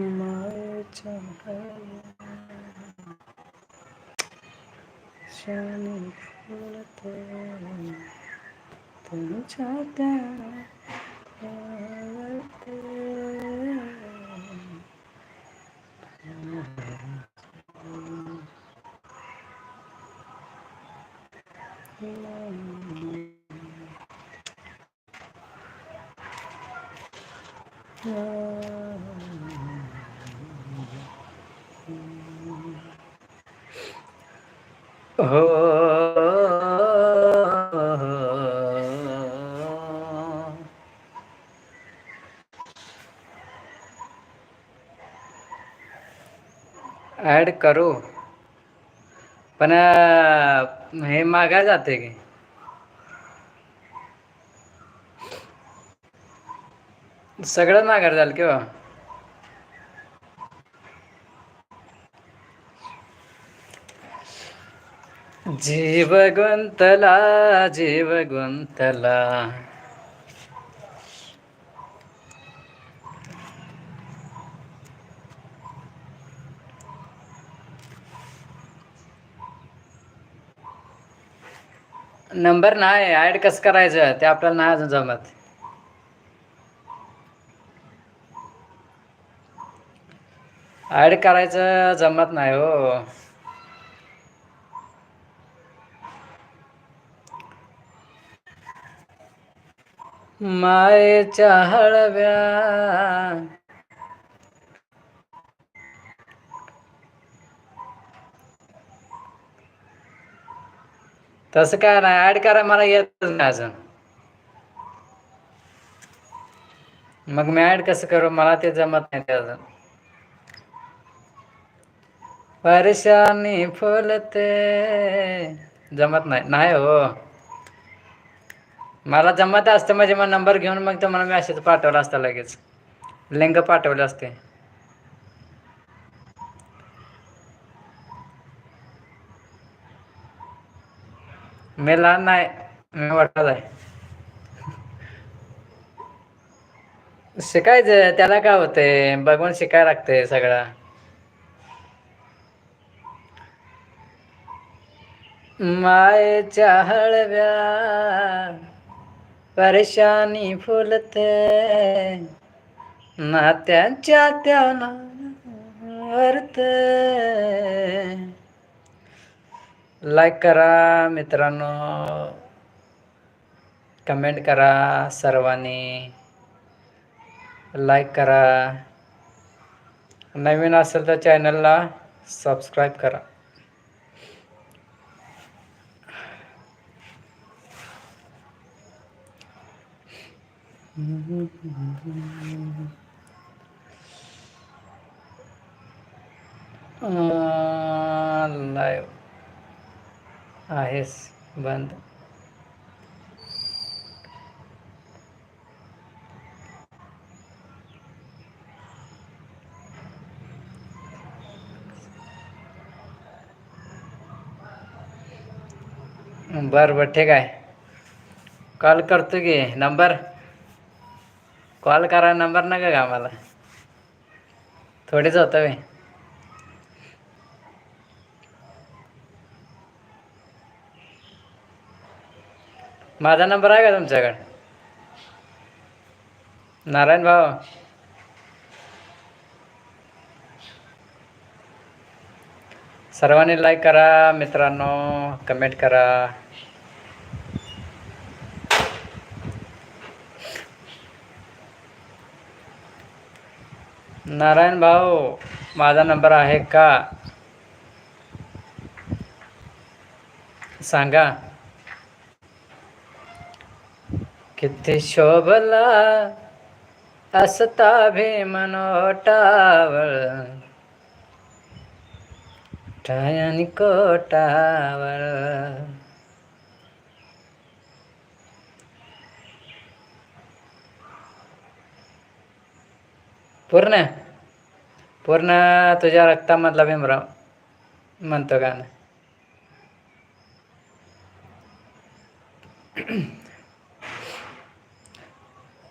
मायेच्या शाने फुलते तुमच्या त्या हो ॲड करू. पण हे मागा जाते की. सगळं माघार झालं किंवा जीव गुंतला जीव गुंतला नंबर नाही ऍड कसं करायचं? ते आपल्याला नाही अजून जमत. ऍड करायचं जमत नाही हो. मायेच्या हळव्या तसं काय नाही ऍड करा मला येतच नाही अजून. मग मी ऍड कसं करू मला ते जमत नाही ते अजून. परेशानी फुलते. जमत नाही नाही हो. मला जमत असतं म्हणजे मग नंबर घेऊन मग तुम्हाला मेसेज पाठवला असता लगेच. लिंक पाठवले असते. मी लहान नाही मी वाटत आहे. शिकायचं त्याला काय होतंय? बघून शिकायला लागतंय सगळं. मायेच्या हळव्या परेशानी फुलते. नात्यांच्या त्या वरते लाईक करा मित्रांनो. कमेंट करा सर्वांनी. लाईक करा. नवीन असेल तर चॅनलला सबस्क्राईब करा. लाईव्ह आहेस बंद. बरं बरं ठीक आहे. कॉल करतो की नंबर? कॉल करा नंबर नका का मला थोडीच होतं मी माझा नंबर आहे का तुमच्याकडे? नारायण भाऊ. सर्वांनी लाईक करा मित्रांनो कमेंट करा. नारायण भाऊ माझा नंबर आहे का? सांगा. किती शोभला असता भीमनोटावळ टायन कोटावळ. पूर्ण? पूर्ण तुझ्या रक्तामधला भीमराव म्हणतो गाणं.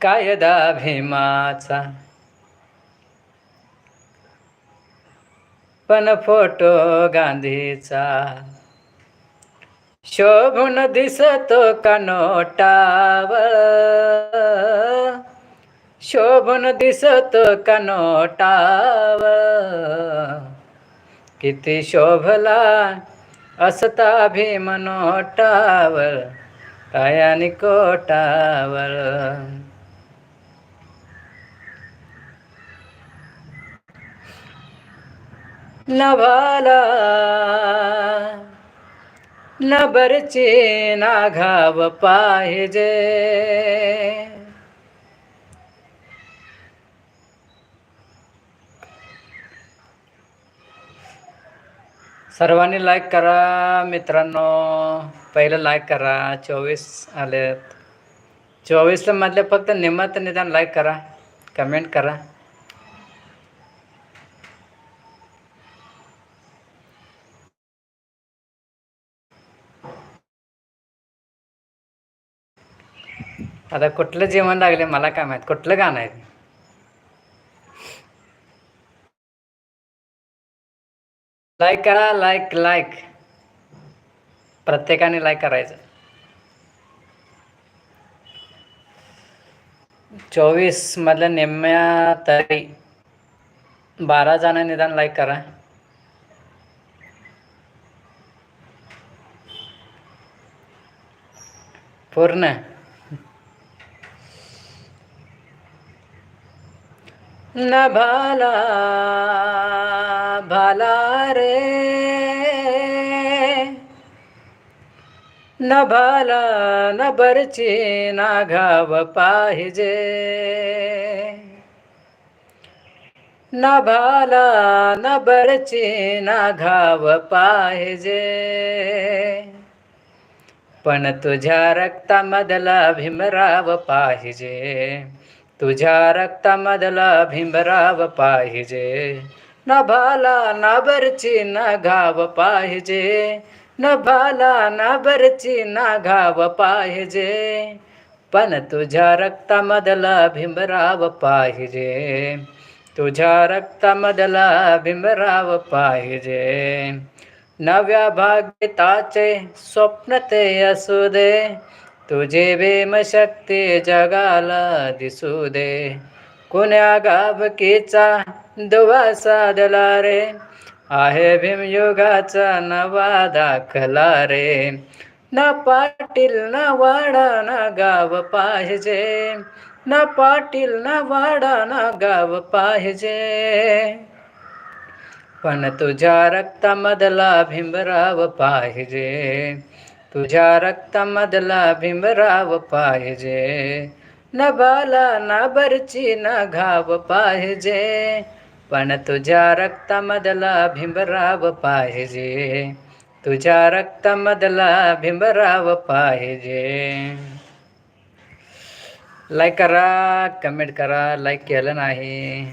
कायदा भीमाचा? पण फोटो गांधीचा. शोभून दिसतो का नोटावळ शोभून दिसतो का किती शोभला असता भीमनोटावर कायानी काय कोटावर. नभाला नबरचे नाघाव पाहिजे. सर्वांनी लाईक करा मित्रांनो. पहिलं लाईक करा चोवीस आलेत. चोवीस मधले फक्त निमत निदान लाईक करा कमेंट करा. आता कुठलं जेवण लागले मला काय माहीत कुठलं गाणं आहे? लाईक करा लाईक लाईक प्रत्येकाने लाईक करायचं. चोवीस मधल्या निम्म्या तरी बारा जण निदान लाईक करा. पूर्ण. न भाला भाला रे। न भाला न बरची ना घाव पाहिजे। न भाला न बरची ना घाव पाहिजे। पण तुझ्या रक्तामधला भीमराव पाहिजे। तुझ्या रक्तामधला भीमराव पाहिजे. न भाला न बरची न घाव पाहिजे. न भाला न बरची न घाव पाहिजे. पण तुझ्या रक्तामधला भीमराव पाहिजे. तुझ्या रक्तामधला भीमराव पाहिजे. नव्या भाग्यताचे स्वप्न ते असू दे. तुझे शक्ती जगाला दिसू दे. कुण्या गाभकीचा दुवा साधला रे? आहे भीमयुगाचा नवा दाखला रे. ना पाटील ना वाडा ना गाव पाहिजे. ना पाटील ना वाडा ना गाव पाहिजे. पण तुझ्या रक्तामधला भीमराव पाहिजे. तुझ्या रक्तामधला भीमराव पाहिजे. न बाला ना बरची घाव पाहिजे. पण तुझ्या रक्तामधला भीमराव पाहिजे. तुझ्या रक्तामधला भीमराव पाहिजे. लाईक करा कमेंट करा लाईक केलं नाही.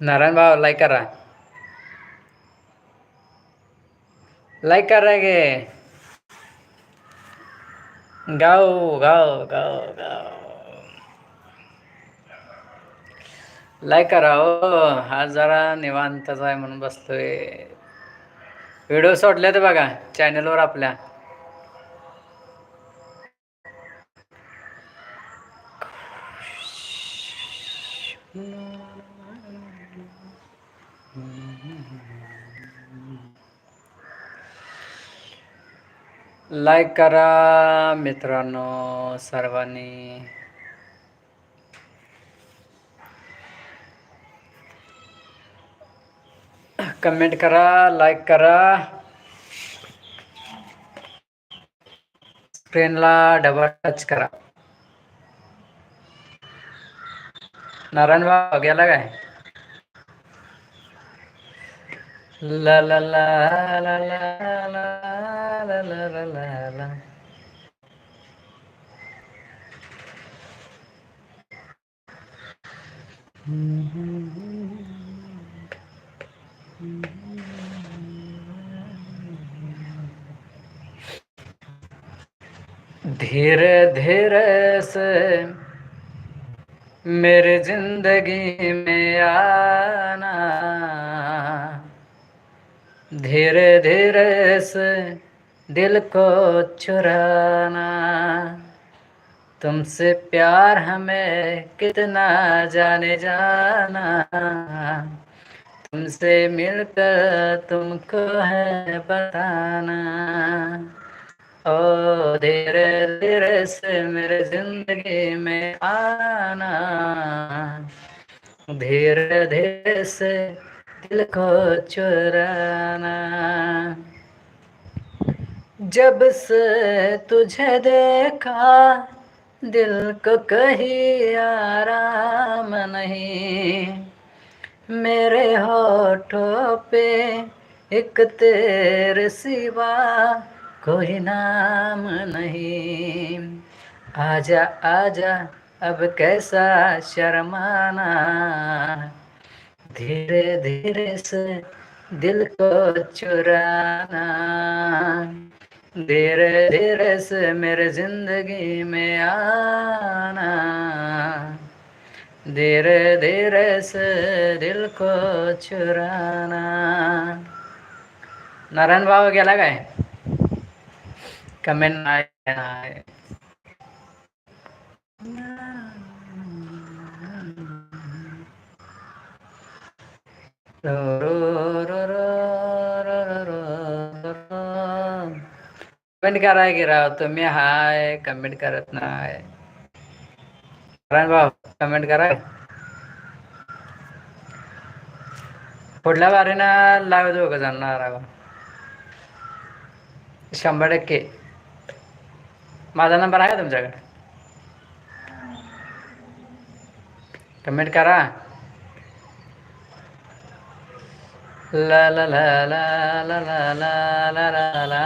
नारायण भाऊ लाईक करा. लाईक करा गे. गाव गाव गाव गाव लाय करा हो. हा जरा निवांतच आहे म्हणून बसतोय व्हिडिओ सोडले तर बघा चॅनलवर आपल्या. लाईक करा मित्रांनो सर्वांनी. कमेंट करा लाईक करा. स्क्रीनला डबल टच करा. नारायण भाऊ गेला काय? ला ला ला ला ला ला ला ला ला ला धीरे धीरे से मेरे जिंदगी में आना धीरे धीरे से दिल को चुराना। तुमसे प्यार हमें कितना जाने जाना। तुमसे मिलकर तुमको है बताना। ओ, धीरे धीरे से मेरे ज़िंदगी में आना। धीरे धीरे से दिल को चुराना। जब से तुझे देखा, दिल को कहीं आराम नहीं। मेरे होठों पे एक तेरे सिवा कोई नाम नहीं। आजा आजा, अब कैसा शर्माना। धीरे धीरे से दिल को चुराना धीरे धीरे से मेरे जिंदगी में आना धीरे धीरे से दिल को चुराना। नारायण भाव गेला काय? कमेंट नाही कमेंट कराय की राव तुम्ही हाय कमेंट करत नाही. भाऊ कमेंट करा पुढल्या बारीनं लाव दोघं जाणार राव शंभर टक्के. माझा नंबर आहे का तुमच्याकडे? कमेंट करा. ला ला ला ला ला ला ला ला ला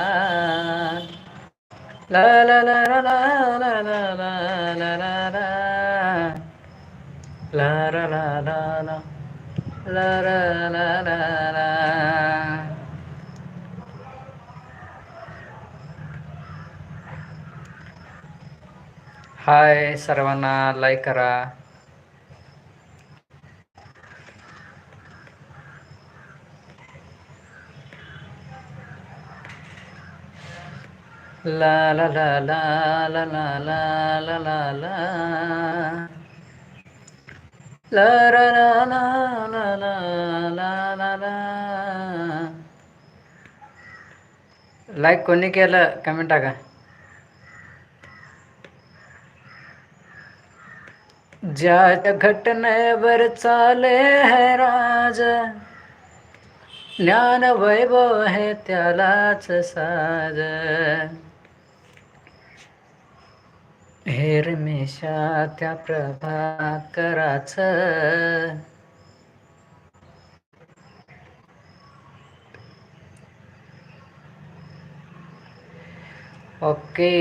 ला ला ला ला ला ला ला ला ला ला ला ला ला ला ला ला ला ला ला ला ला ला हाय सर्वांना लाईक करा La la la la la la la la la la La रा la la la la la la la like कोणी केलं कमेंट टाका ज्या घटनेवर चाले है राज ज्ञान वैभव हे त्यालाच साज हेरमेशा त्या प्रभाकराच ओके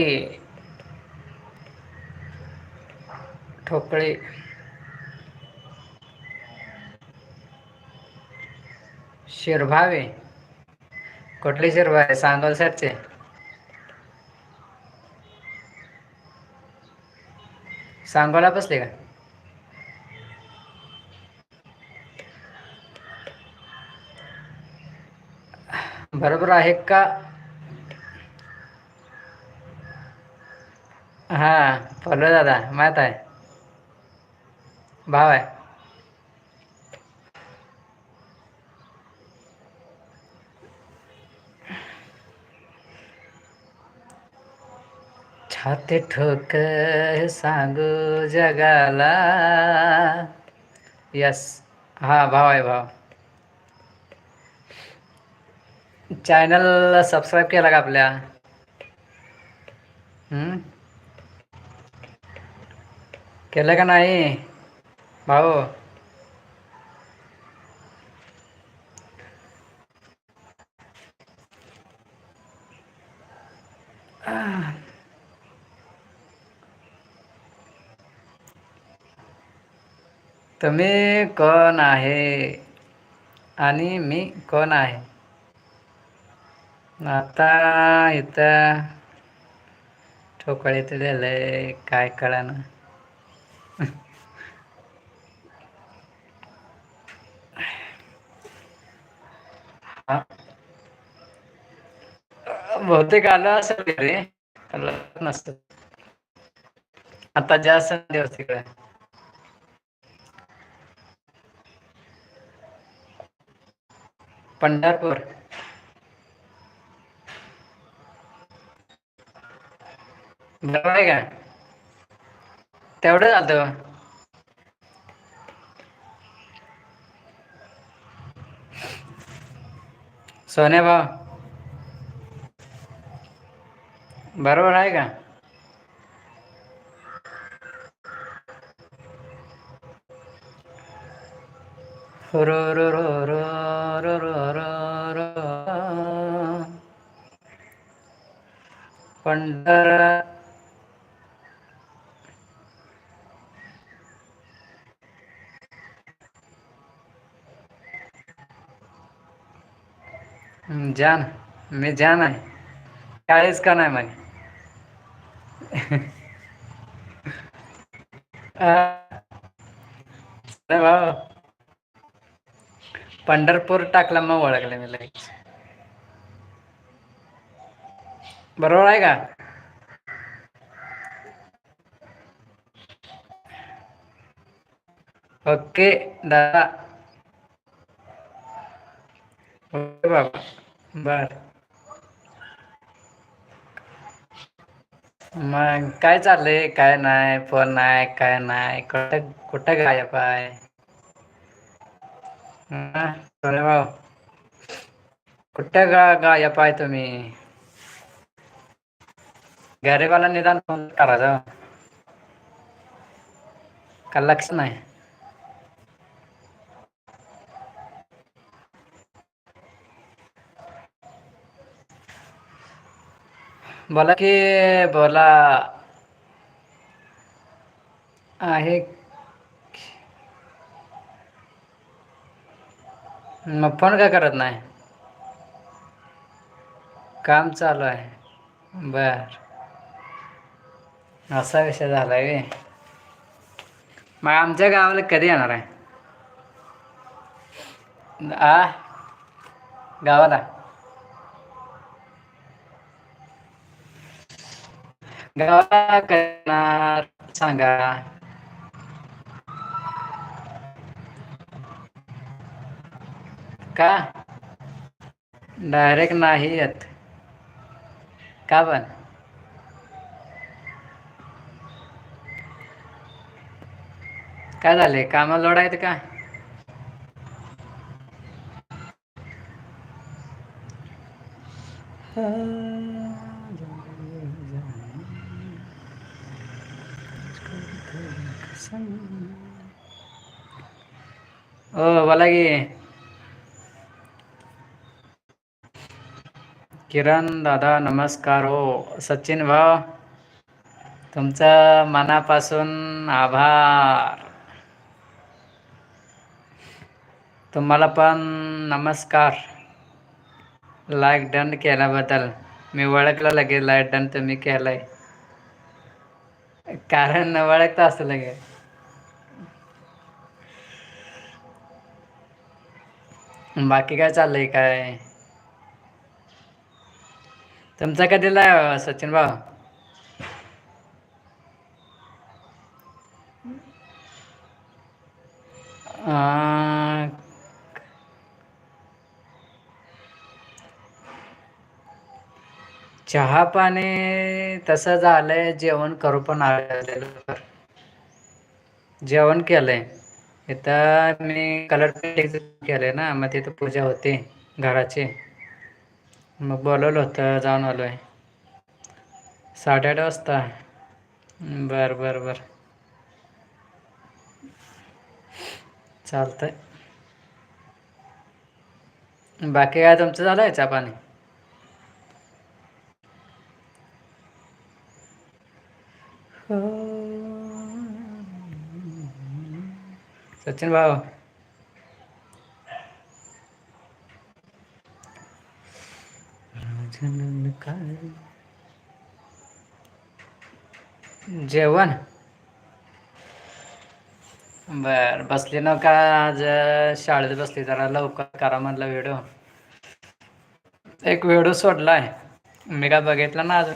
ठोकळे शिरभावे कुठले शिरभावे सांगोल सरचे सांगोला बसले का? बरोबर आहे का? हा पल्लव दादा माहीत आहे. भाव आहे. छाती ठोक सांगू जगाला। यस हा, भाव आहे भाव। चॅनल सबस्क्राईब केला का आपल्या। हम्म? केलं का नाही? भाऊ तुम्ही कोण आहे? आणि मी कोण आहे? आता इथं ठोकळीत झालंय काय कळा ना बहुतेक आलं असेल रे त्याला नसतं. आता जास्त दिवस तिकडे. पंढरपूर. बरोबर आहे का? तेवढं जातं सोने भाव बरोबर आहे का? Row row row row row row. पंढर जान. मी जान आहे. काळीच का नाही म्हणे? भाऊ. पंढरपूर टाकला मग ओळखलं मी लगेच. बरोबर आहे का? ओके दादा. ओके बाबा बर. मग काय चाललंय? काय नाही फोन नाही काय नाही कुठं कुठं गायब आहे? भाऊ. कुठं गा गायब आहे तुम्ही? गरीबाला निदान फोन करायचं. का लक्ष नाही? बोला की बोला. आहे. मग फोन का करत नाही? काम चालू आहे. बर. असा विषय झालाय आहे मग आमच्या गावाला कधी येणार आहे? आ? गावाला? गावाला करणार सांगा. का? डायरेक्ट नाही येत. का पण काय झाले कामाला लोड आहेत का? ओ बोला की. किरण दादा नमस्कार. हो सचिन भाऊ तुमचं मनापासून आभार. तुम्हाला पण नमस्कार. लाईक डन केल्याबद्दल. मी ओळखलं लगे लाईक डन तुम्ही केलंय. कारण ओळखतं असतं लगे. बाकी काय चाललंय काय? तुमचा कधी लाय सचिन भाऊ? चहा पाणी तसं झालंय जेवण करू पण आलेलं जेवण केलंय. इथं मी कलर पेंटिंग केलंय ना मग तिथं पूजा होती घराची. मग बोलवलं होतं जाऊन आलोय. साडेआठ वाजता. बर बर बर. चालतंय. बाकी काय तुमचं झालंय चहा पाणी? सचिन भाऊ. जेवण? बर बसली ना का? आज शाळेत बसली जरा लवकर करा म्हणलं व्हिडिओ एक व्हिडिओ सोडलाय. मी काय बघितलं ना अजून?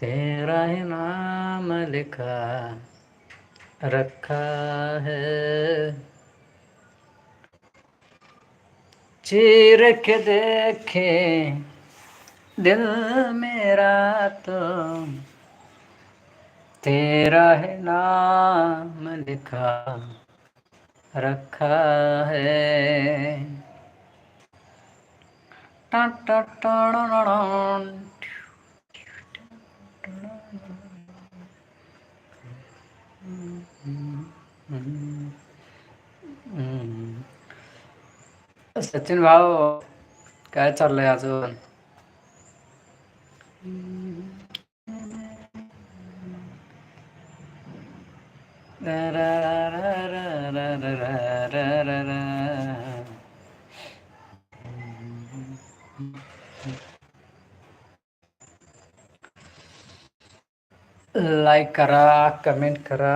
तेरा ही नाम लिखा रखा है चीर के देखे दिल मेरा तो तेरा है नाम लिखा रखा है टा टा टा सचिन भाऊ काय चाललंय अजून लाईक करा कमेंट करा.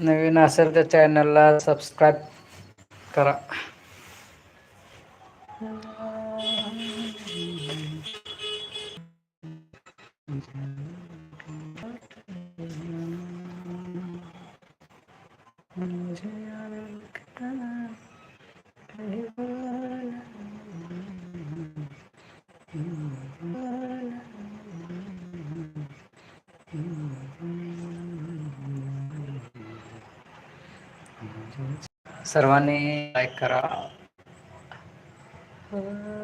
नवीन असेल तर चॅनलला सबस्क्राईब करा. सर्वांनी लाईक करा. हो.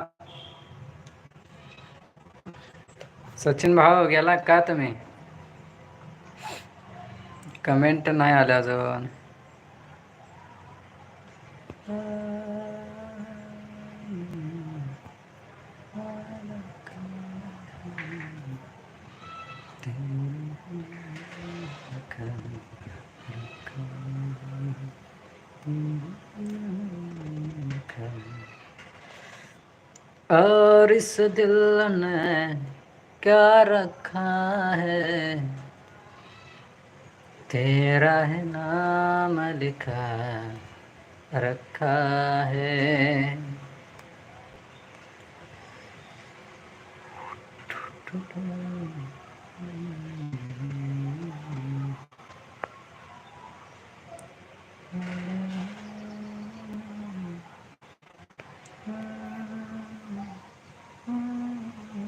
सचिन भाऊ गेला का तुम्ही? कमेंट नाही आल्या अजून. और इस दिल ने क्या रखा है। तेरा है नाम लिखा रखा है।